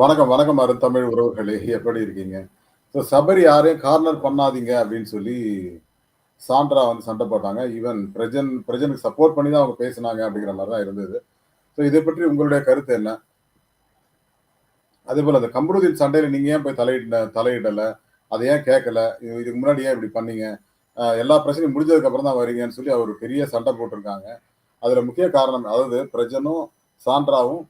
வணக்கம், வணக்கம் அருந்தமிழ் உறவுகளே! எப்படி இருக்கீங்க? ஸோ சபரி யாரையும் கார்னர் பண்ணாதீங்க அப்படின்னு சொல்லி சாண்ட்ரா வந்து சண்டை போட்டாங்க. ஈவன் பிரஜன் பிரஜனுக்கு சப்போர்ட் பண்ணி தான் அவங்க பேசினாங்க அப்படிங்கிற மாதிரி தான் இருந்தது. ஸோ இதை பற்றி உங்களுடைய கருத்து என்ன? அதே போல் அந்த கம்ருதீன் சண்டையில் நீங்கள் ஏன் போய் தலையிட தலையிடலை அதை ஏன் கேட்கல? இதுக்கு முன்னாடி ஏன் இப்படி பண்ணீங்க? எல்லா பிரச்சனையும் முடிஞ்சதுக்கப்புறம் தான் வரீங்கன்னு சொல்லி அவர் பெரிய சண்டை போட்டிருக்காங்க அதில் முக்கிய காரணம் அதாவது பிரஜனும், சாண்ட்ராவும்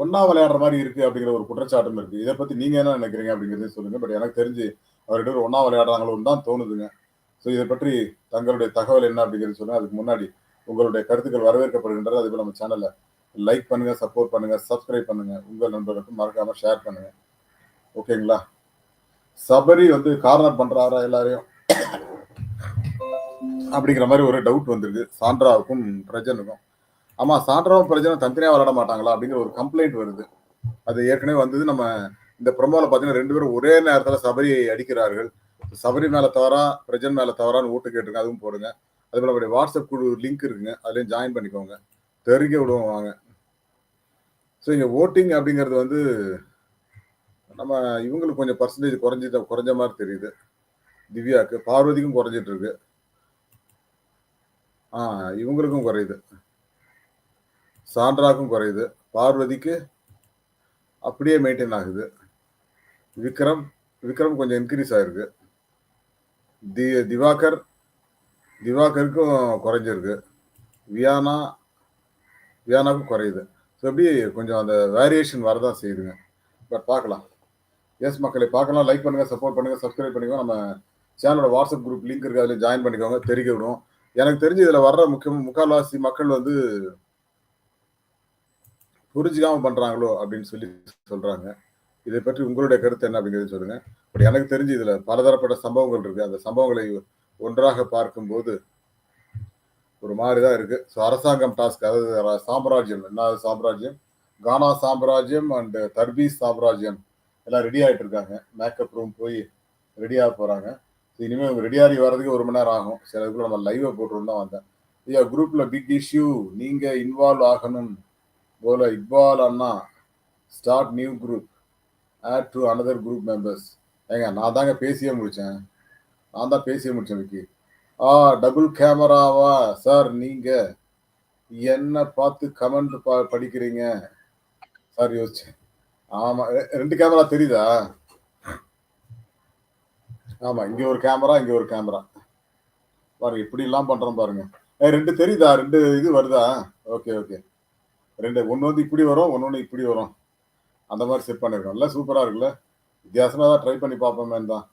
ஒன்னா விளையாடுற மாதிரி இருக்கு அப்படிங்கிற ஒரு குற்றச்சாட்டும் இருக்கு. இதை பத்தி நீங்க என்ன நினைக்கிறீங்க அப்படிங்கிறதையும் சொல்லுங்க. பட் எனக்கு தெரிஞ்சு அவர்கிட்ட 2 விளையாடுறாங்களோன்னு தான் தோணுதுங்க. ஸோ இதை பற்றி தங்களுடைய தகவல் என்ன அப்படிங்கிறது சொல்லுங்க. அதுக்கு முன்னாடி உங்களுடைய கருத்துக்கள் வரவேற்கப்படுகின்றது. அதேபோல நம்ம சேனல லைக் பண்ணுங்க, சப்போர்ட் பண்ணுங்க, சப்ஸ்கிரைப் பண்ணுங்க. உங்கள் நண்பர்களுக்கும் மறக்காம ஷேர் பண்ணுங்க. ஓகேங்களா? சபரி வந்து கார்னர் பண்றாரா எல்லாரையும்? அப்படிங்கிற மாதிரி ஒரு டவுட் வந்திருக்கு. சாண்ட்ராவுக்கும், பிரஜனுக்கும். ஆமா சாண்ட்ராவும், பிரஜனும் தனித்தனியா விளாட மாட்டாங்களா? அப்படிங்கிற ஒரு கம்ப்ளைண்ட் வருது. அது ஏற்கனவே வந்தது. நம்ம இந்த ப்ரோமோல பார்த்தீங்கன்னா ரெண்டு பேரும் ஒரே நேரத்துல சபரியை அடிக்கிறார்கள். சபரி மேல தவறா, பிரஜன் மேல தவறான்னு ஓட்டு கேட்டுருங்க. அதுவும் போடுங்க. அதேபோல நம்முடைய வாட்ஸ்அப் குழு லிங்க் இருக்குங்க. அதுலயும் ஜாயின் பண்ணிக்கோங்க. தெறிக்க விடுவோம் வாங்க. ஸோ இங்க வோட்டிங் அப்படிங்கிறது வந்து நம்ம இவங்களுக்கு கொஞ்சம் பர்சன்டேஜ் குறைஞ்சிட்ட குறைஞ்ச மாதிரி தெரியுது. திவ்யாக்கு. பார்வதிக்கும் குறைஞ்சிட்டு இருக்கு. ஆ இவங்களுக்கும் குறையுது. சாண்ட்ராக்கும் குறையுது. பார்வதிக்கு அப்படியே மெயின்டெயின் ஆகுது. விக்ரம் விக்ரம் கொஞ்சம் இன்க்ரீஸ் ஆயிருக்கு. தி திவாகர் திவாகருக்கும் குறைஞ்சிருக்கு. வியானா வியானாவுக்கும் குறையுது. ஸோ எப்படி கொஞ்சம் அந்த வேரியேஷன் வரதான் செய்யுதுங்க. பட் பார்க்கலாம். எஸ் மக்களை பார்க்கலாம். லைக் பண்ணுங்கள் சப்போர்ட் பண்ணுங்கள் சப்ஸ்கிரைப் பண்ணிக்கோங்க. நம்ம சேனலோட வாட்ஸ்அப் குரூப் லிங்க் இருக்குது அதில் ஜாயின் பண்ணிக்கோங்க. தெரிவிக்க விடும் எனக்கு தெரிஞ்சு இதில் வர்ற முக்கியம் முக்கால்வாசி மக்கள் வந்து புரிஞ்சுக்காம பண்றாங்களோ அப்படின்னு சொல்லி சொல்றாங்க. இதை பற்றி உங்களுடைய கருத்து என்ன அப்படிங்கிறத சொல்லுங்க. பட் எனக்கு தெரிஞ்சு இதுல பலதரப்பட்ட சம்பவங்கள் இருக்கு. அந்த சம்பவங்களை ஒன்றாக பார்க்கும்போது ஒரு மாதிரி தான் இருக்கு. ஸோ அரசாங்கம் டாஸ்க் அதாவது சாம்ராஜ்யம் என்ன சாம்ராஜ்யம்? கானா சாம்ராஜ்யம் அண்ட் தர்பீஸ் சாம்ராஜ்யம் எல்லாம் ரெடி ஆகிட்டு இருக்காங்க. மேக்கப் ரூம் போய் ரெடியாக போகிறாங்க இனிமேல் இவங்க ரெடியாகி வர்றதுக்கு ஒரு மணி நேரம் ஆகும். சில இதுக்குள்ள நம்ம லைவை போட்டுருந்தான் வந்தேன். ஐயா குரூப்பில் பிக் இஷ்யூ நீங்கள் இன்வால்வ் ஆகணும். போல இக்பால் அண்ணா start new group. Add to another group members. ஏங்க நான் தாங்க பேசியே முடித்தேன் நான் தான் பேசியே முடித்தேன் விக்கி. ஆ டபுள் கேமராவா சார் நீங்கள் என்ன பார்த்து கமெண்ட் ப படிக்கிறீங்க? சார் யோசிச்சேன். ஆமாம் ரெண்டு கேமரா தெரியுதா? ஆமாம் இங்கே ஒரு கேமரா, இங்கே ஒரு கேமரா. பாருங்க இப்படிலாம் பண்ணுறோம் பாருங்க. ரெண்டு தெரியுதா? ரெண்டு இது வருதா? Okay, okay. ரெண்டு ஒன்று வந்து இப்படி வரும். ஒன்று இப்படி வரும். அந்த மாதிரி செட் பண்ணியிருக்கோம். இல்லை சூப்பராக இருக்குல்ல? வித்தியாசமாக தான் ட்ரை பண்ணி பார்ப்போமே தான்.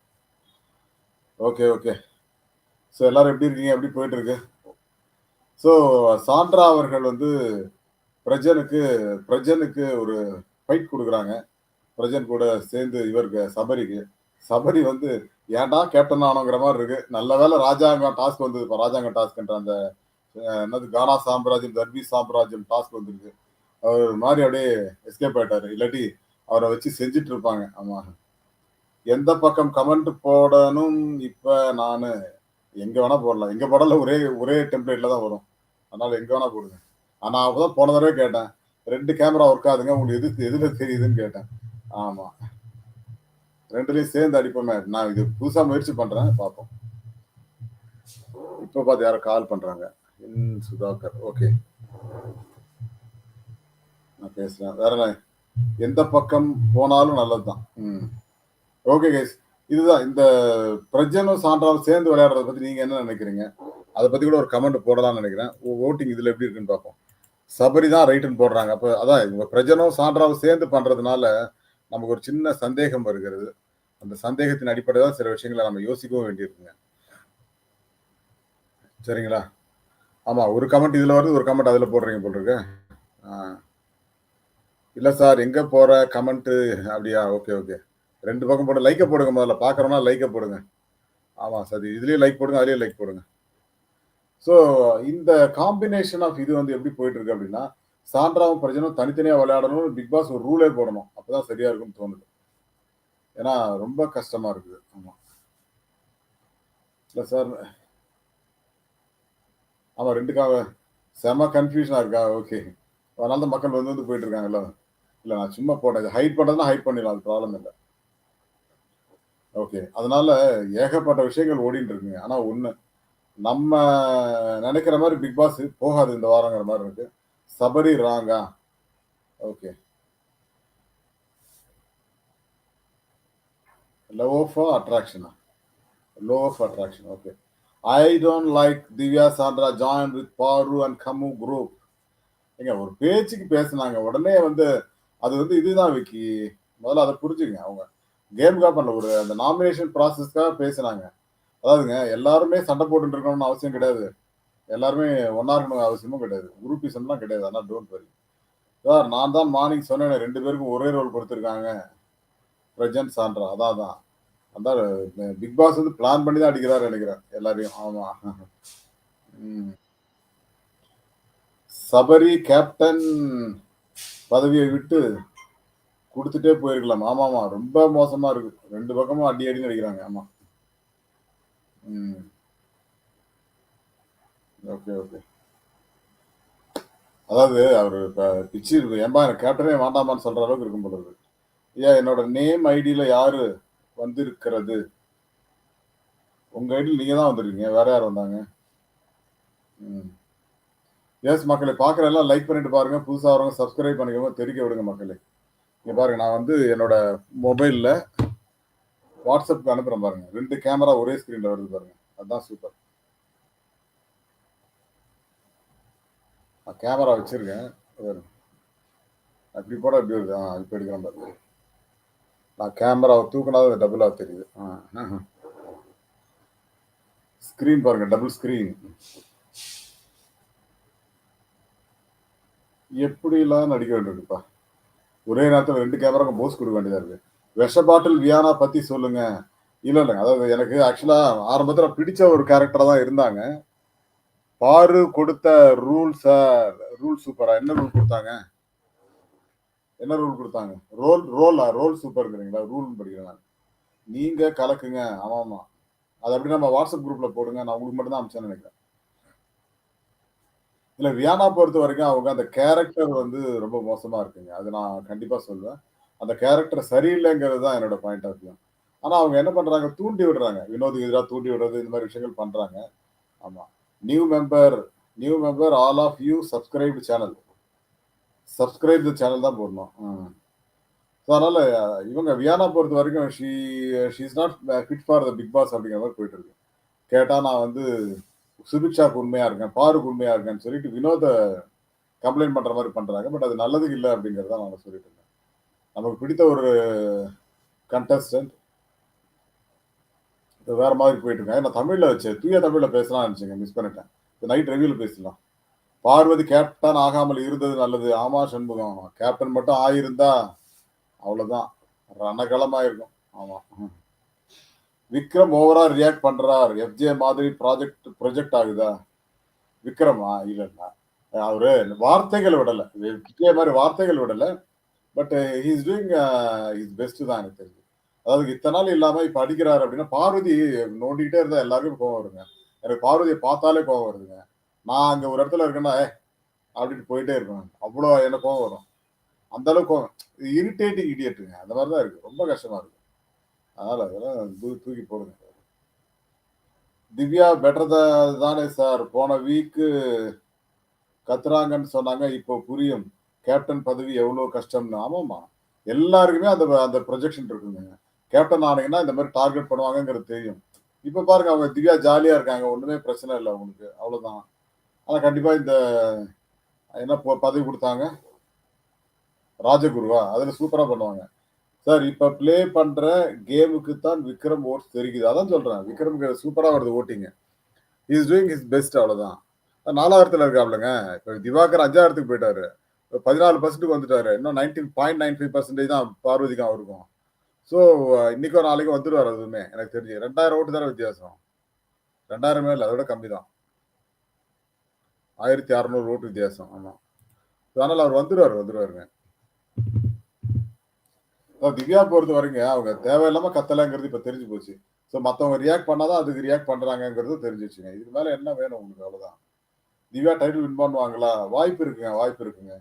Okay, okay. ஸோ எல்லோரும் எப்படி இருக்கீங்க? எப்படி போயிட்டுருக்கு ஸோ சாண்ட்ரா அவர்கள் வந்து பிரஜனுக்கு பிரஜனுக்கு ஒரு ஃபைட் கொடுக்குறாங்க பிரஜன் கூட சேர்ந்து இவருக்கு சபரிக்கு. சபரி வந்து ஏன்டா கேப்டன் ஆனோங்கிற மாதிரி இருக்கு. நல்ல வேளை ராஜாங்கம் டாஸ்க் வந்தது. இப்போ ராஜாங்கம் டாஸ்க்ன்ற அந்த என்னது கானா சாம்ராஜ்யம், தர்பி சாம்ராஜ்யம் டாஸ்க் வந்திருக்கு. அவர் மாதிரி அப்படியே எஸ்கேப் ஆயிட்டாரு. இல்லாட்டி அவரை வச்சு செஞ்சுட்டு இருப்பாங்க. ஆமா. எந்த பக்கம் கமெண்ட் போடணும் இப்ப நான் எங்க வேணா போடலாம். எங்க போட்டாலும் ஒரே ஒரே டெம்ப்ளேட்ல தான் வரும். அதனால எங்க வேணா போடுங்க. ஆனா அப்பதான் போன தடவை கேட்டேன். ரெண்டு கேமரா ஒர்க் ஆகுதுங்க. உங்களுக்கு எது எதுல தெரியுதுன்னு கேட்டேன். ஆமா. ரெண்டுலயும் சேர்ந்து அடிப்போமே. நான் இது புதுசா முயற்சி பண்றேன். பார்ப்போம். இப்ப பார்த்து யாரோ கால் பண்றாங்க. என் சுதாகர். ஓகே. நான் பேசுறேன். வேற எந்த பக்கம் போனாலும் நல்லதுதான். ம். Okay guys. இதுதான் இந்த பிரஜனும், சான்றாவும் சேர்ந்து விளையாடுறத பத்தி நீங்க என்ன நினைக்கிறீங்க? அதை பத்தி கூட ஒரு கமெண்ட் போடலாம்னு நினைக்கிறேன். ஓட்டிங் இதுல எப்படி இருக்குன்னு பார்ப்போம். சபரி தான் ரைட்டுன்னு போடுறாங்க. அப்ப அதான் இவங்க பிரஜனும், சான்றாவும் சேர்ந்து பண்றதுனால நமக்கு ஒரு சின்ன சந்தேகம் வருகிறது. அந்த சந்தேகத்தின் அடிப்படையில் தான் சில விஷயங்களை நம்ம யோசிக்கவும் வேண்டியிருக்குங்க. சரிங்களா? ஆமா. ஒரு கமெண்ட் இதுல வருது. ஒரு கமெண்ட் அதுல போடுறீங்க போல இருக்கு. இல்ல சார் எங்க போற கமெண்ட் அப்படியா? Okay, okay. ரெண்டு பக்கம் போட்டு லைக்க போடுங்க முதல்ல. பார்க்குறோம்னா லைக்க போடுங்க. ஆமா சரி. இதுலயும் லைக் போடுங்க. அதுலயும் லைக் போடுங்க. ஸோ இந்த காம்பினேஷன் ஆஃப் இது வந்து எப்படி போயிட்டு இருக்கு அப்படின்னா, சாண்ட்ராவும், பிரஜனும் தனித்தனியா விளையாடணும்னு பிக் பாஸ் ஒரு ரூலே போடணும். அப்பதான் சரியா இருக்கும்னு தோணுது. ஏன்னா ரொம்ப கஷ்டமா இருக்குது. ஆமா. இல்ல சார் ஆமா ரெண்டுக்காக. செம கன்ஃப்யூஷனா இருக்கா? ஓகே. அதனால தான் மக்கள் வந்து வந்து போயிட்டு இருக்காங்கல்ல. இல்ல நான் சும்மா போட்டேன். ஹைட் பண்றதுனா ஹைட் பண்ணிடலாம். அது ப்ராப்ளம் இல்லை. ஓகே அதனால ஏகப்பட்ட விஷயங்கள் ஓடிட்டு இருக்குங்க ஆனா ஒண்ணு நம்ம நினைக்கிற மாதிரி பிக் பாஸ் போகாது இந்த வாரங்கிற மாதிரி இருக்கு. சபரி ராங்கா. Okay love of அட்ராக்ஷனா law of attraction okay I don't like Divya Sandra join with Paru and கமு group ஏங்க ஒரு பேச்சுக்கு பேசுனாங்க. உடனே வந்து அது வந்து இதுதான் விக்கி. முதல்ல அதை புரிஞ்சுங்க அவங்க. கேமுக்காக பண்ணல ஒரு அந்த நாமினேஷன் ப்ராசஸ்க்காக பேசுனாங்க. அதாவதுங்க எல்லாருமே சண்டை போட்டுட்டு இருக்கணும்னு அவசியம் கிடையாது. எல்லாருமே ஒன்னா இருக்கணும் அவசியமும் கிடையாது. குரூப்பிசம்லாம் கிடையாது. ஆனால் டோன்ட் வரி சார் நான் தான் மார்னிங் சொன்னேன் ரெண்டு பேருக்கும் ஒரே ரோல் கொடுத்துருக்காங்க. பிரஜன் சான்றா அதான் அதான். அதான் பிக் பாஸ் வந்து பிளான் பண்ணி தான் அடிக்கிறாரு நினைக்கிறேன் எல்லாரையும். ஆமா. ம். சபரி கேப்டன் பதவியை விட்டு கொடுத்துட்டே போயிருக்கலாம். ஆமாமா ரொம்ப மோசமா இருக்கு. ரெண்டு பக்கமும் அடி அடின்னு அடிக்கிறாங்க. ஆமா. ம். Okay okay. அதாவது அவர் இப்போ பிச்சு ஏன்பா எனக்கு கேப்டனே வேண்டாமான்னு சொல்ற அளவுக்கு இருக்கும் போல இருக்கு. ஏன் என்னோட நேம் ஐடியில யாரு வந்திருக்கிறது. உங்க ஐடியில் நீங்க தான் வந்திருக்கீங்க. வேற யார் வந்தாங்க? எஸ் மக்களை பார்க்குற எல்லாம் லைக் பண்ணிட்டு பாருங்க. புதுசாக வரவங்க சப்ஸ்கிரைப் பண்ணிக்கோங்க. தெரிவிக்க விடுங்க மக்களே. இங்கே பாருங்க நான் வந்து என்னோட மொபைலில் வாட்ஸ்அப்புக்கு அனுப்புகிறேன் பாருங்க. ரெண்டு கேமரா ஒரே ஸ்க்ரீனில் வருது பாருங்க. அதுதான் சூப்பர் நான் கேமரா வச்சுருக்கேன். அப்படி போட எப்படி வருது. ஆ இப்போ எடுக்கிறேன் பாருங்க. நான் கேமராவை தூக்கினாதான் டபுளாக தெரியுது. ஆ ஸ்க்ரீன் பாருங்க டபுள் ஸ்க்ரீன் எப்படிலாம் நடிக்க வேண்டியிருக்குப்பா? ஒரே நேரத்தில் ரெண்டு கேமராவுக்கும் போஸ் கொடுக்க வேண்டியதாக இருக்குது விஷ பாட்டில் வியானா பற்றி சொல்லுங்க. இல்லை இல்லைங்க அதாவது எனக்கு ஆக்சுவலாக ஆரம்பத்தில் பிடிச்ச ஒரு கேரக்டராக தான் இருந்தாங்க. பாரு கொடுத்த ரூல்ஸை ரூல் சூப்பரா என்ன ரூல் கொடுத்தாங்க? என்ன ரூல் கொடுத்தாங்க? ரோல் ரோலா ரோல் சூப்பர்ங்கிறீங்களா ரூல் படிக்கிறேன் நீங்க கலக்குங்க. ஆமா ஆமா. அது அப்படி நம்ம வாட்ஸ்அப் குரூப்ல போடுங்க. நான் உங்களுக்கு மட்டும் தான் அமிச்சேன்னு நினைக்கிறேன். இல்ல வியானா பொறுத்த வரைக்கும் அவங்க அந்த கேரக்டர் வந்து ரொம்ப மோசமா இருக்குங்க. அது நான் கண்டிப்பா சொல்லுவேன் அந்த கேரக்டர் சரியில்லைங்கிறது தான் என்னோட பாயிண்ட் ஆஃப் வியூ ஆனா அவங்க என்ன பண்றாங்க? தூண்டி விடுறாங்க. வினோதுக்கு எதிராக தூண்டி விடுறது இந்த மாதிரி விஷயங்கள் பண்றாங்க. ஆமா. New member new member all of you subscribe channel subscribe the channel தான் போடணும். ஸோ அதனால் இவங்க வியானா பொறுத்த வரைக்கும் she she is not fit for the Bigg Boss அப்படிங்கிற மாதிரி போயிட்டு இருக்கு. கேட்டால் நான் வந்து சுபிக்ஷாக்கு உண்மையாக இருக்கேன் பாருக்கு உண்மையாக இருக்கேன்னு சொல்லிட்டு வினோத கம்ப்ளைண்ட் பண்ணுற மாதிரி பண்ணுறாங்க பட் அது நல்லதுக்கு இல்லை அப்படிங்கிறத நான் சொல்லிட்டு இருந்தேன் நமக்கு பிடித்த ஒரு கண்டஸ்டன்ட் வேற மாதிரி போயிட்டு இருக்கேன் நான் தமிழில் வச்சு தூய தமிழில் பேசலாம்னு நினச்சிங்க மிஸ் பண்ணிட்டேன். நைட் ரிவியூவில் பேசலாம் பார்வதி கேப்டன் ஆகாமல் இருந்தது நல்லது. ஆமா சண்முகம் கேப்டன் மட்டும் ஆயிருந்தா அவ்வளவுதான். ரணகலமா இருக்கும் ஆமா. ம். விக்ரம் ஓவரா ரியாக்ட் பண்றார். எஃப்ஜே மாதிரி ப்ராஜெக்ட் ப்ரொஜெக்ட் ஆகுதா? விக்ரமா இல்லைன்னா அவரு வார்த்தைகள் விடல. விஜய் மாதிரி வார்த்தைகள் விடல. But he's doing is best தான் எனக்கு தெரிஞ்சு. அதாவது இத்தனை நாள் இல்லாம இப்ப அடிக்கிறாரு அப்படின்னா பார்வதி நோண்டிக்கிட்டே இருந்தா எல்லாருக்கும் கோவம் வருங்க. எனக்கு பார்வதியை பார்த்தாலே கோவம் வருதுங்க. நான் அங்க ஒரு இடத்துல இருக்கேன்னா ஏ அப்படின்ட்டு போயிட்டே இருப்பேன் அவ்வளோ எனக்கு கோவம் வரும். அந்த அளவுக்கு இரிட்டேட்டிங் இடியட்டுங்க அந்த மாதிரி தான் இருக்கு. ரொம்ப கஷ்டமா இருக்கு. அதனால அதெல்லாம் தூக்கி தூக்கி போடுங்க. திவ்யா பெட்டர் தானே சார். போன வீக்கு கத்துறாங்கன்னு சொன்னாங்க. இப்போ புரியும். கேப்டன் பதவி எவ்வளோ கஷ்டம்னு. ஆமாம்மா. எல்லாருக்குமே அந்த அந்த ப்ரொஜெக்ஷன் இருக்குங்க. கேப்டன் ஆனீங்கன்னா இந்த மாதிரி டார்கெட் பண்ணுவாங்கங்கிறது தெரியும். இப்போ பாருங்க அவங்க திவ்யா ஜாலியாக இருக்காங்க. ஒன்றுமே பிரச்சனை இல்லை அவங்களுக்கு. அவ்வளோதான் ஆனால் கண்டிப்பாக இந்த என்ன பதவி கொடுத்தாங்க? ராஜகுருவா அதில் சூப்பராக பண்ணுவாங்க. சார் இப்போ ப்ளே பண்ணுற கேமுக்கு தான் விக்ரம் ஓட்ஸ் தெரியுது அதான் சொல்கிறேன் விக்ரம் சூப்பராக வருது ஓட்டிங்க இஸ் டூயிங் இஸ் பெஸ்ட் அவ்வளோதான் நாலாயிரத்தில் இருக்காப்லங்க. இப்போ திவாகர் அஞ்சாயிரத்துக்கு போயிட்டாரு. பதினாலு பர்சன்ட்டுக்கு வந்துட்டாரு. இன்னும் nineteen point nine five percentage தான் பார்வதிக்கும் அவருக்கும். ஸோ இன்னைக்கோ நாளைக்கும் வந்துடுவார் அதுவுமே எனக்கு தெரிஞ்சு. ரெண்டாயிரம் ஓட்டு தானே வித்தியாசம். ரெண்டாயிரமே இல்லை அதோட கம்மி தான் ஆயிரத்தி அறநூறு ஓட்டு வித்தியாசம் ஆமாம் அதனால் அவர் வந்துடுவார் வந்துடுவாருங்க திவ்யா பொறுத்த வரைங்க அவங்க தேவையில்லாம கத்தலைங்கிறது இப்ப தெரிஞ்சு போச்சு. ஸோ மற்றவங்க ரியாக்ட் பண்ணாதான் அதுக்கு ரியாக்ட் பண்ணுறாங்கங்கிறது தெரிஞ்சு வச்சுங்க இதுக்கு மேல என்ன வேணும் உங்களுக்கு? அவ்வளவுதான். திவ்யா டைட்டில் வின் பண்ணுவாங்களா? வாய்ப்பு இருக்குங்க வாய்ப்பு இருக்குங்க.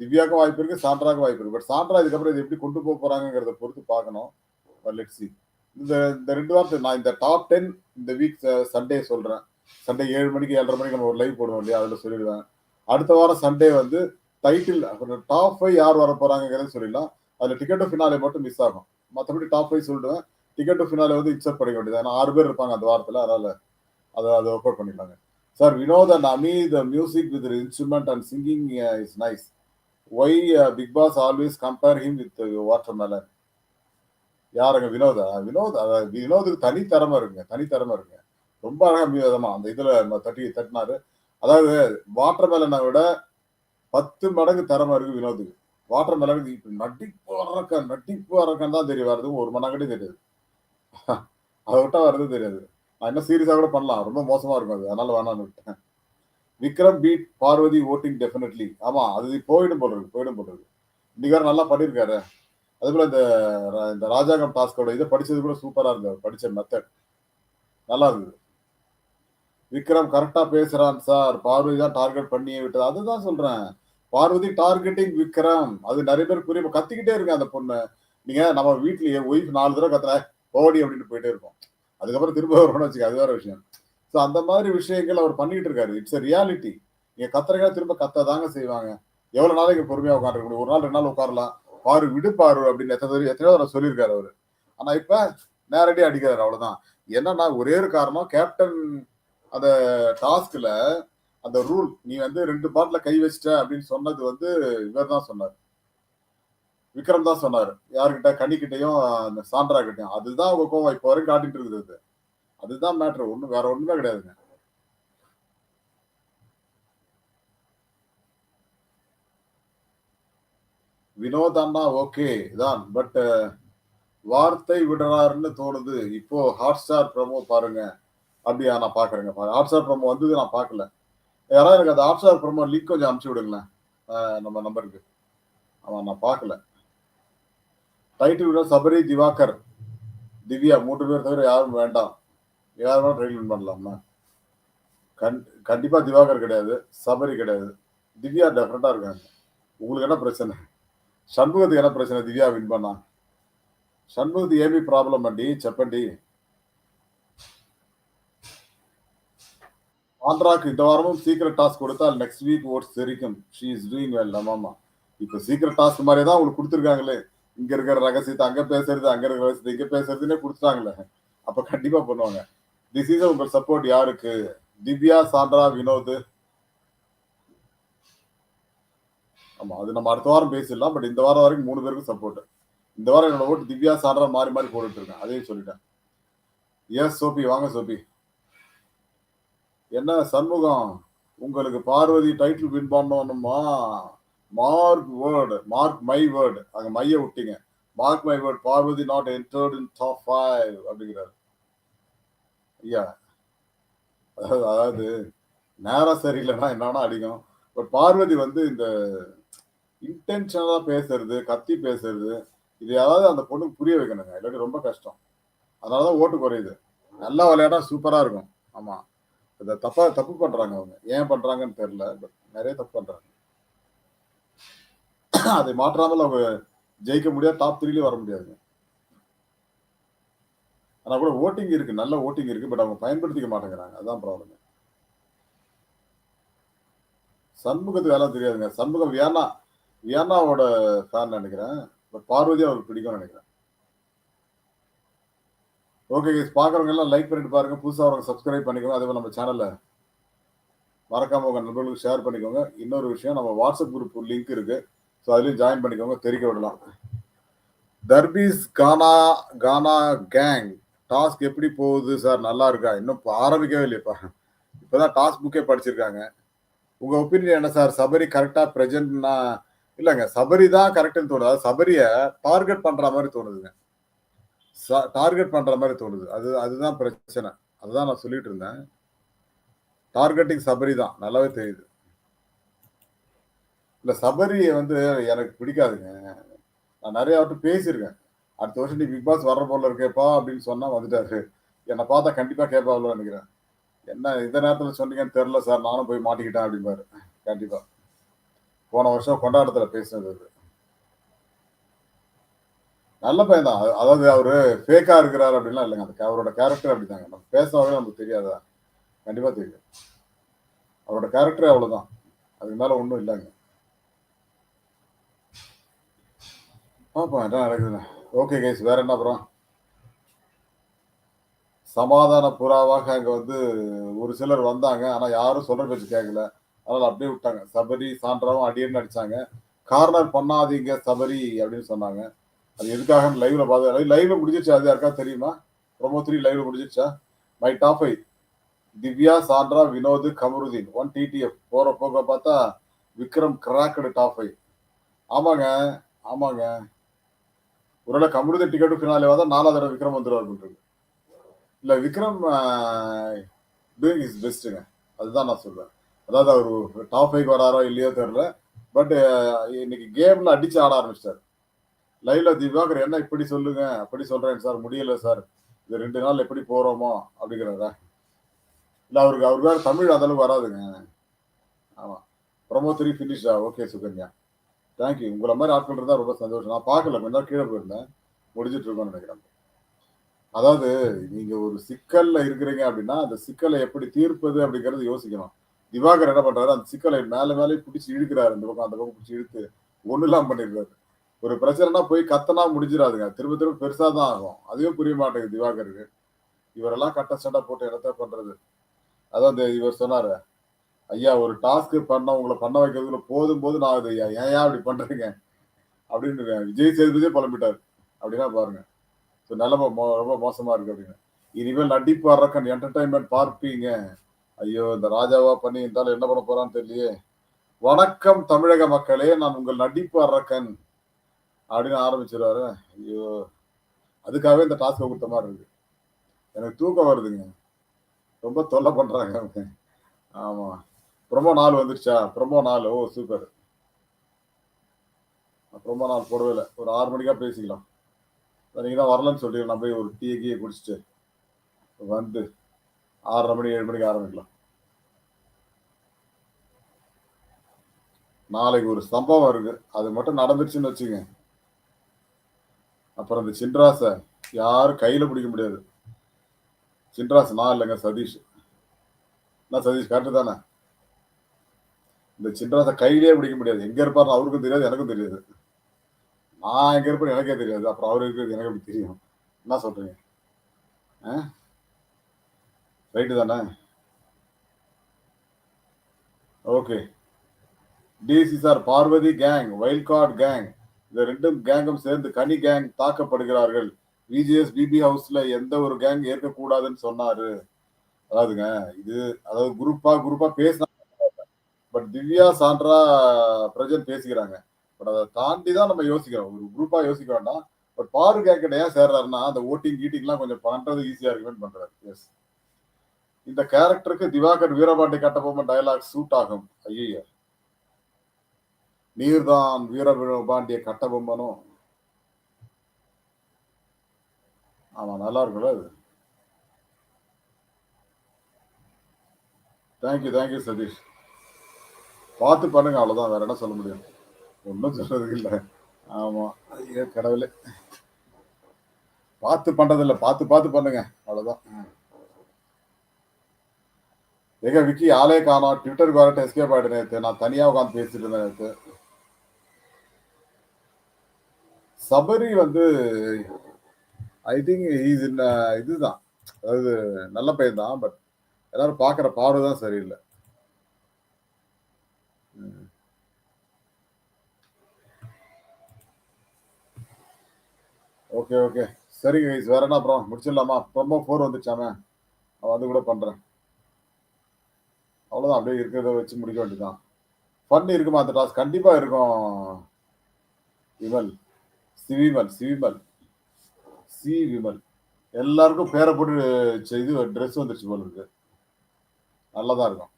திவ்யாவுக்கும் வாய்ப்பு இருக்கு சாண்ட்ராக்கும் வாய்ப்பு இருக்கு. பட் சாண்ட்ரா இதுக்கப்புறம் இது எப்படி கொண்டு போக போறாங்கிறத பொறுத்து பார்க்கணும். லெட் சி இந்த இந்த ரெண்டு வாரத்துக்கு நான் இந்த டாப் டென் இந்த வீக் சண்டே சொல்றேன். சண்டே ஏழு மணிக்கு ஏழரை மணிக்கு நம்ம ஒரு லைவ் போடுவோம் இல்லையா? அதில் சொல்லிடுவேன். அடுத்த வாரம் சண்டே வந்து டைட்டில் டாப் ஃபைவ் யார் வர போறாங்கிறத சொல்லிடலாம். அதில் டிக்கெட் ஃபினாலே மட்டும் மிஸ் ஆகும். மற்றபடி டாப் ஃபைவ் சொல்லிடுவேன். டிக்கெட் ஃபினாலே வந்து இன்சர்ட் பண்ணிக்க வேண்டியது ஏன்னா ஆறு பேர் இருப்பாங்க அந்த வாரத்தில். அதனால் அதை அதை ஒர்க் அவுட் பண்ணிடலாங்க sir Vinod and Ami the music with instrument and singing is nice why Bigg Boss always compare him with watermelon யாருங்க? வினோதா? வினோத் அதாவது வினோதுக்கு தனி திறமை இருக்குங்க. தனி இருக்குங்க. ரொம்ப அழகா விதமா அந்த இதுல தட்டி தட்டினாரு. அதாவது வாட்டர் மேலனை விட பத்து மடங்கு தரமா இருக்கு வினோதுக்கு வாட்டர் மேலனுக்கு இப்போ நட்டிப்பு வரக்கன் நட்டிப்பு வரக்கன் தான் தெரிய வருது. ஒரு மணி தெரியாது. அதை விட்டா வருது தெரியாது. நான் என்ன சீரியஸா கூட பண்ணலாம். ரொம்ப மோசமா இருக்கும் அது. அதனால வேணாம்னு விட்டேன். Vikram beat Parvathi voting definitely ஆமா அது போயிடும் போல இருக்கு போயிடும் போல இருக்கு. இன்னைக்கு வேற நல்லா பண்ணியிருக்காரு அதே போல இந்த இந்த ராஜாங்கம் டாஸ்கோட இதை படிச்சது கூட சூப்பரா இருந்தது. படிச்ச மெத்தட் நல்லா இருந்தது. விக்ரம் கரெக்டா பேசுறான் சார். பார்வதி தான் டார்கெட் பண்ணியே விட்டது. அதுதான் சொல்றேன். பார்வதி டார்கெட்டிங் விக்ரம். அது நிறைய பேர் புரிய கத்திக்கிட்டே இருக்கு அந்த பொண்ணு. நீங்க நம்ம வீட்லயே ஒய்ஃப் நாலு தடவை கத்துற ஓடி அப்படின்னு போயிட்டே இருக்கோம் அதுக்கப்புறம் திரும்ப வரணும்னு வச்சுக்க அது வேற விஷயம். ஸோ அந்த மாதிரி விஷயங்கள் அவர் பண்ணிட்டு இருக்காரு. இட்ஸ் ரியாலிட்டி நீங்க கத்துறீங்க திரும்ப கத்த தாங்க செய்வாங்க. எவ்வளவு நாளைக்கு பொறுமையா உட்காந்துருக்க முடியும்? ஒரு நாள் ரெண்டு நாள் உட்காரலாம். பாரு விடு அப்படின்னு எத்தனை எத்தனையோ தடவை சொல்லியிருக்காரு அவரு. ஆனா இப்ப நேரடியாக அடிக்கிறாரு. அவ்வளவுதான். என்னன்னா ஒரே ஒரு காரணம் கேப்டன் அந்த டாஸ்க்ல அந்த ரூல் நீ வந்து ரெண்டு பாட்டில கை வச்சிட்ட அப்படின்னு சொன்னது வந்து இவர் தான் சொன்னார். விக்ரம் தான் சொன்னார். யாருக்கிட்ட கனிக்கிட்டையும் அந்த சாண்டரா கிட்டையும் அதுதான் அவங்க கோவம். இப்போ வரைக்கும் காட்டிட்டு இருக்குது அதுதான் மேட்ரு ஒன்றும் வேற ஒண்ணுமே கிடையாதுங்க. வினோத் அண்ணா ஓகே தான் பட் வார்த்தை விடுறாருன்னு தோணுது. இப்போ ஹாட் ஸ்டார் ப்ரமோ பாருங்க. அப்படியா நான் பாக்குறேங்க ஹாட்ஸ்டார் ப்ரோமோ வந்தது நான் பார்க்கல. யாராவது எனக்கு அந்த ஹாட்ஸ்டார் ப்ரோமோ லீக் கொஞ்சம் அனுப்பிச்சு விடுங்களேன். நம்ம நம்பருக்கு. ஆமா நான் பார்க்கல. டைட்டில் சபரி திவாகர் திவ்யா மூன்று பேர் தவிர யாரும் வேண்டாம். யார் வேணாலும் ட்ரெயின் பண்ணலாம்னா கண் கண்டிப்பாக திவாகர் கிடையாது சபரி கிடையாது. திவ்யா டெஃபரெண்டாக இருக்காங்க. உங்களுக்கு என்ன பிரச்சனை? சண்முகத்துக்கு என்ன பிரச்சனை திவ்யா வின் பண்ணா? சண்முகத்துக்கு ஏபி ப்ராப்ளம் பண்ணி செப்பண்டி? ஆந்திராவுக்கு இந்த வாரமும் சீக்கிரம் டாஸ்க் கொடுத்தால் நெக்ஸ்ட் வீக் ஓட்ஸ் தெரிக்கும் ஷீ இஸ் டூயிங் வெல் ஆமாமா இப்போ சீக்கிரம் டாஸ்க் மாதிரி தான் உங்களுக்கு கொடுத்துருக்காங்களே. இங்க இருக்கிற ரகசியத்தை அங்க பேசுறது அங்க இருக்கிற ரகசியத்தை இங்க பேசுறதுன்னே கொடுத்துட்டாங்களே. அப்ப கண்டிப்பா பண்ணுவாங்க. திஸ் இஸ் உங்க சப்போர்ட் யாருக்கு? திவ்யா சாண்டரா வினோத். ஆமா அது நம்ம அடுத்த வாரம் பேசிடலாம். பட் இந்த வாரம் வரைக்கும் மூணு பேருக்கும் சப்போர்ட் இந்த வாரம் என்னோட ஓட்டு திவ்யா சாண்ட்ரா மாறி மாறி போட்டுட்டு இருக்கேன் அதையும் சொல்லிட்டேன். எஸ் சோபி வாங்க சோபி. என்ன சண்முகம்? உங்களுக்கு பார்வதி டைட்டில் வின் பண்ணணுமா mark word mark my word அங்க மைய விட்டீங்க. Mark my word Parvathi not entered in top five அப்படிங்கிறாரு. ஐயா அதாவது நேரம் சரியில்லைன்னா என்னன்னா அடிக்கும் பட் பார்வதி வந்து இந்த இன்டென்ஷனலாக பேசுறது கத்தி பேசுறது இது யாராவது அந்த பொண்ணுக்கு புரிய வைக்கணுங்க. இல்லாட்டி ரொம்ப கஷ்டம். அதனாலதான் ஓட்டு குறையுது. நல்லா விளையாட்டா சூப்பராக இருக்கும். ஆமாம் இதை தப்பா தப்பு பண்றாங்க அவங்க. ஏன் பண்றாங்கன்னு தெரியல பட் நிறைய தப்பு பண்றாங்க. அதை மாற்றாமல் அவங்க ஜெயிக்க முடியாது டாப் த்ரீலயும் வர முடியாதுங்க. ஆனா கூட ஓட்டிங் இருக்கு நல்ல ஓட்டிங் இருக்கு பட் அவங்க பயன்படுத்திக்க மாட்டேங்கிறாங்க. அதான் ப்ராப்ளம் சண்முகத்துக்கு வேலை தெரியாதுங்க. சண்முகம் வியானா வியானாவோட ஃபேன் நினைக்கிறேன். பட் பார்வதி அவருக்கு பிடிக்கும்னு நினைக்கிறேன். ஓகே பார்க்குறவங்க எல்லாம் லைக் பண்ணிட்டு பாருங்க. புதுசாக அவங்க சப்ஸ்கிரைப் பண்ணிக்கோங்க. அதே நம்ம சேனலில் மறக்காம உங்க நண்பர்களுக்கு ஷேர் பண்ணிக்கோங்க. இன்னொரு விஷயம் நம்ம வாட்ஸ்அப் குரூப் லிங்க் இருக்கு. ஸோ அதுலேயும் ஜாயின் பண்ணிக்கோங்க. தெரிவிக்க விடலாம். தர்பீஸ் கானா கானா கேங் டாஸ்க் எப்படி போகுது சார் நல்லா இருக்கா? இன்னும் ஆரம்பிக்கவே இல்லையப்பா. இப்போதான் டாஸ்க் புக்கே படிச்சிருக்காங்க. உங்க ஒப்பீனியன் என்ன சார் சபரி கரெக்டாக ப்ரெசென்ட்னா இல்லைங்க சபரி தான் கரெக்டுன்னு தோணுது. அதாவது டார்கெட் பண்ற மாதிரி தோணுதுங்க. டார்கெட் பண்ற மாதிரி தோணுது. அது அதுதான் பிரச்சனை. அதுதான் நான் சொல்லிட்டு இருந்தேன். டார்கெட்டிங் சபரி தான். நல்லாவே தெரியுது. இல்ல சபரியை வந்து எனக்கு பிடிக்காதுங்க. நான் நிறைய அவர்கிட்ட பேசியிருக்கேன். அடுத்த வருஷம் நீ பிக் பாஸ் வர்ற போல இருக்கேப்பா அப்படின்னு சொன்னா வந்துட்டாரு. என்னை பார்த்தா கண்டிப்பா கேட்பாவில் நினைக்கிறேன். என்ன இந்த நேரத்தில் சொன்னீங்கன்னு தெரில சார். நானும் போய் மாட்டிக்கிட்டேன் அப்படிம்பாரு. கண்டிப்பா. போன வருஷம் கொண்டாடத்தில் பேசினது அது நல்ல பையன் தான். அதாவது அவரு ஃபேக்கா இருக்கிறாரு அப்படின்லாம் இல்லைங்க. அந்த அவரோட கேரக்டர் அப்படிதாங்க. நம்ம பேசாவே நமக்கு தெரியாதா கண்டிப்பா தெரியும். அவரோட கேரக்டர் அவ்வளவுதான். அதுக்கு மேல ஒன்றும் இல்லைங்க. பாப்பா என்ன நடக்குதுண்ணே ஓகே கைஸ் வேற என்ன அப்புறம்? சமாதான புறாவாக அங்க வந்து ஒரு சிலர் வந்தாங்க. ஆனா யாரும் சொல்ற பேச்சு கேட்கல அதனால அப்படியே விட்டாங்க. சபரி சான்றாவும் அடியன்னு அடிச்சாங்க கார்னர் பண்ணாதீங்க சபரி அப்படின்னு சொன்னாங்க. அது எதுக்காக லைவ்ல பார்த்து லைவ்ல முடிஞ்சிருச்சு? அது யாருக்கா தெரியுமா? ப்ரொமோ த்ரீ லைவ்ல முடிஞ்சிருச்சா? My top five Divya Sandra Vinod Kamarudeen. One TTF போற போக பார்த்தா விக்ரம் கிராக்கடு டாப் ஃபைவ் ஆமாங்க ஆமாங்க. ஒருவேளை கமருதீன் டிக்கெட்டு ஃபினாலே வந்தா நாலாவது தடவை விக்ரம் வந்துருவார் இல்ல விக்ரம் டூயிங் இஸ் பெஸ்ட்டுங்க அதுதான் நான் சொல்றேன். அதாவது அவர் டாப் ஃபைவ் வராரோ இல்லையோ தெரியல. பட் இன்னைக்கு கேம்ல அடிச்சு ஆட ஆரம்பிச்சிட்டாரு. லைவ்ல திவாகர் என்ன இப்படி சொல்லுங்க? அப்படி சொல்றேன் சார் முடியல சார். இது ரெண்டு நாள் எப்படி போறோமோ? அப்படிங்கிறதா இல்ல அவருக்கு அவருக்கு வேற தமிழ் அந்த வராதுங்க. ஆமா. ப்ரொமோ த்ரீ ஃபினிஷா ஓகே சுகன்யா. தேங்க்யூ உங்களை மாதிரி ஆட்கள் இருந்தால் ரொம்ப சந்தோஷம். நான் பார்க்கல. கொஞ்ச நாள் கீழே போயிருந்தேன். முடிஞ்சிட்டு இருக்கோம்னு நினைக்கிறேன். அதாவது நீங்க ஒரு சிக்கல்ல இருக்கிறீங்க அப்படின்னா அந்த சிக்கலை எப்படி தீர்ப்பது அப்படிங்கறது யோசிக்கணும். திவாகர் என்ன பண்றாரு? அந்த சிக்கலை மேல மேலே பிடிச்சி இழுக்கிறாரு. இந்த பக்கம் அந்த பக்கம் பிடிச்சி இழுத்து ஒன்றுலாம் இல்லாம ஒரு பிரச்சனைனா போய் கத்தனா முடிஞ்சிடாதுங்க. திரும்ப திரும்ப பெருசா தான் ஆகும். அதுவே புரிய மாட்டேங்குது திவாகருக்கு. இவரெல்லாம் கட்ட சண்டை போட்டு இடத்த பண்றது? அதான் இந்த இவர் சொன்னாரு. ஐயா ஒரு டாஸ்க் பண்ண உங்களை பண்ண வைக்கிறதுக்குள்ள போதும் போது நான் அது ஏன் ஏன் அப்படி பண்றீங்க? அப்படின்னு விஜய் சேதுபதியே புலம்பிட்டாரு. அப்படின்னா பாருங்க. ஸோ நிலம மோ- ரொம்ப மோசமா இருக்கு அப்படின்னு. இனிமேல் நடிப்பு அரக்கன் என்டர்டைன்மெண்ட் பார்ப்பீங்க. ஐயோ இந்த ராஜாவா பண்ணி இருந்தாலும் என்ன பண்ண போறான்னு தெரியலையே. வணக்கம் தமிழக மக்களே நான் உங்கள் நடிப்பு அரக்கன் அப்படின்னு ஆரம்பிச்சிருவாரு. ஐயோ அதுக்காகவே இந்த டாஸ்க்கை கொடுத்த மாதிரி இருக்கு. எனக்கு தூக்கம் வருதுங்க. ரொம்ப தொல்லை பண்ணுறாங்க அவங்க. ஆமாம் ப்ரொமோ நாள் வந்துருச்சா? ப்ரொமோ நாள். ஓ சூப்பர் ப்ரொமோ நாள் போடவே இல்லை. ஒரு ஆறு மணிக்கா பேசிக்கலாம். நீங்கள் தான் வரலன்னு சொல்லிடுங்க நான் போய் ஒரு டீ கீயை குடிச்சிட்டு வந்து ஆறரை மணி ஏழு மணிக்கு ஆரம்பிக்கலாம். நாளைக்கு ஒரு சம்பவம் இருக்கு. அது மட்டும் நடந்துருச்சுன்னு வச்சுங்க அப்புறம் இந்த சின்ராச யாரும் கையில பிடிக்க முடியாது. சின்ராஸ் நான் இல்லைங்க சதீஷ். என்ன சதீஷ் கரெக்டு தானே? இந்த சின்ராச கையிலே பிடிக்க முடியாது. எங்க இருப்பாரு அவருக்கும் தெரியாது எனக்கும் தெரியாது. நான் எங்க இருப்பேன் எனக்கே தெரியாது. அப்புறம் அவரு இருக்கிறது எனக்கு எப்படி தெரியும்? என்ன சொல்றீங்க? ரைட்டு தானே? Okay DC sir Parvathi gang wild card gang இந்த ரெண்டும் கேங்கும் சேர்ந்து கனி கேங் தாக்கப்படுகிறார்கள். விஜிஎஸ் பிபி ஹவுஸ்ல எந்த ஒரு கேங் ஏற்கக்கூடாதுன்னு சொன்னாரு. அதாவதுங்க இது அதாவது குரூப்பா குரூப்பா பேசினா பட் திவ்யா சான்றா பிரஜன் பேசிக்கிறாங்க. பட் அதை தாண்டி தான் நம்ம யோசிக்கிறோம். ஒரு குரூப்பா யோசிக்க வேண்டாம். பட் பாரு கேக்கெட் ஏன் சேர்றாருன்னா அந்த ஓட்டிங் கீட்டிங்லாம் கொஞ்சம் பண்றது ஈஸியா இருக்குன்னு பண்றாரு. எஸ் இந்த கேரக்டருக்கு திவாகர் வீரபாண்டி கட்டபொம்மன் டயலாக் சூட் ஆகும். ஐயோ நீர்தான் வீரபாண்டிய கட்டபொம்மனும் ஆமா நல்லா இருக்குல்ல அது. தேங்க்யூ தேங்க்யூ சதீஷ் பார்த்து பண்ணுங்க அவ்வளோதான் வேற என்ன சொல்ல முடியும்? ஒன்றும் சொல்றதுக்கு இல்லை. ஆமா ஐயோ கடவுளே. பார்த்து பண்றதில்ல. பார்த்து பார்த்து பண்ணுங்க. அவ்வளோதான் எங்க விக்கி ஆளே காணோம். ட்விட்டருக்கு வரட்டு எஸ்கேப் ஆகிட்டு நேற்று நான் தனியாக உட்காந்து பேசிட்டு இருந்தேன் நேற்று சபரி வந்து ஐ திங்க் இஸ் இன் இதுதான். அதாவது நல்ல பையன் தான் பட் எல்லாரும் பார்க்குற பார்வை தான் சரியில்லை. Okay okay. சரிங்க கைஸ் வேற என்ன அப்புறம் முடிச்சிடலாமா? ப்ரொமோ ஃபோர் வந்துச்சாமே? அவன் வந்து கூட பண்ணுறேன் அவ்வளோதான் அப்படியே இருக்கிறத வச்சு முடிக்க வேண்டியதான் ஃபன் இருக்குமா அந்த டாஸ்க் கண்டிப்பாக இருக்கும் விமல். சிவிமல் சிவிமல். சி விமல் எல்லாருக்கும் பேரை போட்டு ச்ச, இது ட்ரெஸ் வந்துருச்சு போல இருக்கு. நல்லதா இருக்கும்.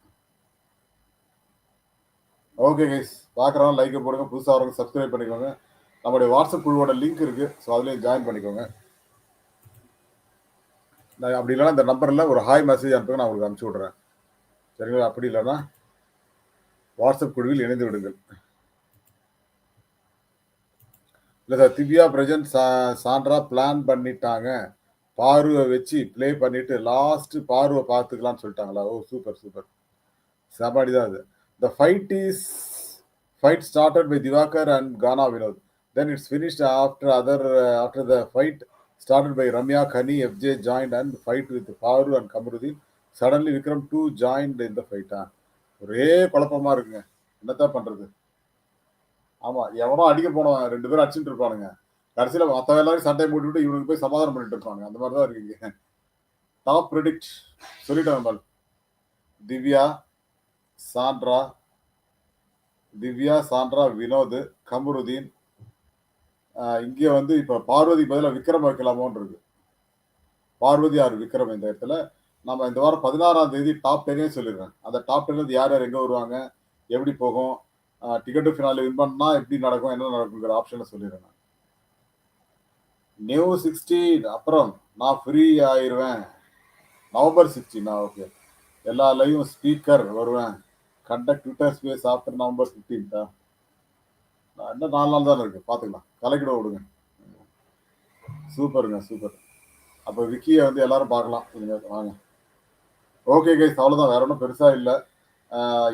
ஓகே கைஸ் பார்க்குறவங்க லைக் போடுங்க. புதுசாக வரவங்க சப்ஸ்கிரைப் பண்ணிக்கோங்க. நம்முடைய வாட்ஸ்அப் குழுவோட லிங்க் இருக்கு. ஸோ அதுலேயும் ஜாயின் பண்ணிக்கோங்க. நான் அப்படி இல்லைன்னா இந்த நம்பரில் ஒரு ஹாய் மெசேஜ் அனுப்புங்க. நான் உங்களுக்கு அனுப்பிச்சி விட்றேன். சரிங்களா? அப்படி இல்லைன்னா வாட்ஸ்அப் குழுவில் இணைந்து விடுங்கள். இல்லை சார் திவ்யா பிரஜன் சா சான்றா பிளான் பண்ணிட்டாங்க. பார்வை வச்சு ப்ளே பண்ணிட்டு லாஸ்ட் பார்வை பார்த்துக்கலாம்னு சொல்லிட்டாங்களா? ஓ சூப்பர் சூப்பர் சாப்பாடி தான் அது the fight is fight started by Diwakar and Gana Vinod then it's finished after other after the fight started by Ramya Kani FJ joined and fight with Paru and Kamarudeen suddenly Vikram too joined இந்த ஃபைட்டா ஒரே குழப்பமா இருக்குங்க. என்னத்தான் பண்றது? ஆமா எவனோ அடிக்க போனவன் ரெண்டு பேரும் அடிச்சுட்டு இருப்பானுங்க. கடைசியில மத்த எல்லாரும் போட்டு போட்டுவிட்டு இவனுக்கு போய் சமாதானம் பண்ணிட்டு இருப்பாங்க அந்த மாதிரி தான் இருக்கீங்க. டாப் ப்ரெடிக்ட் சொல்லிட்டேன் நம்ம. திவ்யா சாண்ட்ரா திவ்யா சாண்ட்ரா வினோத் கமருதீன் இங்கே வந்து இப்போ பார்வதி பதிலாக விக்ரம் வைக்கலாமோன்னு இருக்கு. பார்வதி ஆர் விக்ரம் இந்த இடத்துல. நம்ம இந்த வாரம் பதினாறாம் தேதி டாப் டென்னே சொல்லிடுறேன். அந்த டாப் டென்ல யார் யார் எங்கே வருவாங்க? எப்படி போகும்? டிக்கெட்டு ஃபினாலே வின் பண்ணா எப்படி நடக்கும் என்ன நடக்குங்கிற ஆப்ஷனை சொல்லிடுறேன் நியூ சிக்ஸ்டீன் அப்புறம் நான் ஃப்ரீ ஆயிருவேன். நவம்பர் சிக்ஸ்டீனா ஓகே எல்லா லைவும் ஸ்பீக்கர் வருவேன். Conduct Twitter space after November ஃபிஃப்டீன்த்தா இன்னும் நாலு நாள் தானே இருக்கு பார்த்துக்கலாம் கலக்கிட விடுங்க. சூப்பருங்க சூப்பர். அப்போ விக்கியை வந்து எல்லாரும் பார்க்கலாம். கொஞ்சம் வாங்க. ஓகே கைஸ் அவ்வளோதான் வேற ஒன்றும் பெருசாக இல்லை.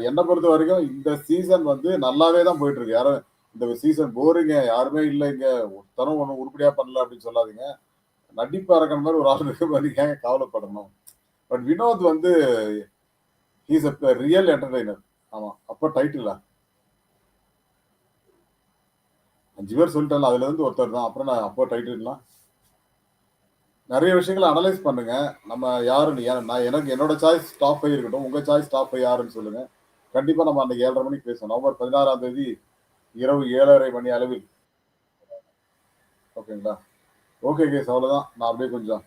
என்னை பொறுத்த வரைக்கும் இந்த சீசன் வந்து நல்லாவே தான் போயிட்டு இருக்கு யாரும் இந்த சீசன் போரிங்க யாருமே இல்லை இங்க. ஒருத்தரும் ஒன்றும் உருப்படியா பண்ணல அப்படின்னு சொல்லாதீங்க. நடிப்பா இருக்கிற மாதிரி ஒரு ஆள் இருக்க மாதிரி ஏன் கவலைப்படணும்? பட் வினோத் வந்து ஹீஸ் அ ரியல் என்டர்டைனர் ஆமா அப்போ டைட்டிலா அஞ்சு பேர் சொல்லிட்டாங்க அதுல இருந்து ஒருத்தர் தான். அப்புறம் நான் அப்போ டைட்டில்லாம் நிறைய விஷயங்களை அனலைஸ் பண்ணுங்க. நம்ம யாருன்னு ஏன் நான் எனக்கு என்னோட சாய்ஸ் டாப் ஃபைவ் இருக்கட்டும் உங்க சாய்ஸ் டாப் ஃபைவ் யாருன்னு சொல்லுங்க. கண்டிப்பா நம்ம அன்னைக்கு ஏழரை மணிக்கு பேசணும் நவம்பர் பதினாறாம் தேதி இரவு ஏழரை மணி அளவில். ஓகேங்களா? ஓகே கேஸ் அவ்வளோதான் நான் அப்படியே கொஞ்சம்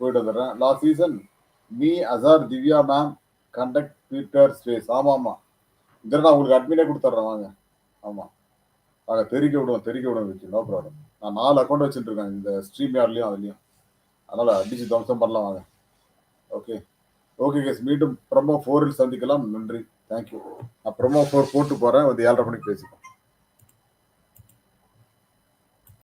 போயிட்டு வந்துடுறேன். Last season me Azar Divya ma'am conduct Twitter space ஆமாம் ஆமாம் இதில் நான் உங்களுக்கு அட்மினே கொடுத்துட்றேன். வாங்க. ஆமாம் வாங்க தெரிக்க விடுவோம் தெரிக்க விடுவோம் வச்சு நோ ப்ராப்ளம் நான் நாலு அக்கௌண்ட் வச்சுட்டு இருக்கேன். இந்த ஸ்ட்ரீம் யார்லேயும் அதுலேயும். அதனால் அடிச்சு தம்சம் பண்ணலாம் வாங்க. ஓகே ஓகே கேஸ் மீண்டும் ப்ரமோ ஃபோரில் சந்திக்கலாம். நன்றி. தேங்க்யூ நான் ப்ரமோ ஃபோர் போட்டு போகிறேன் வந்து ஏழரை மணிக்கு பேசிக்கலாம்.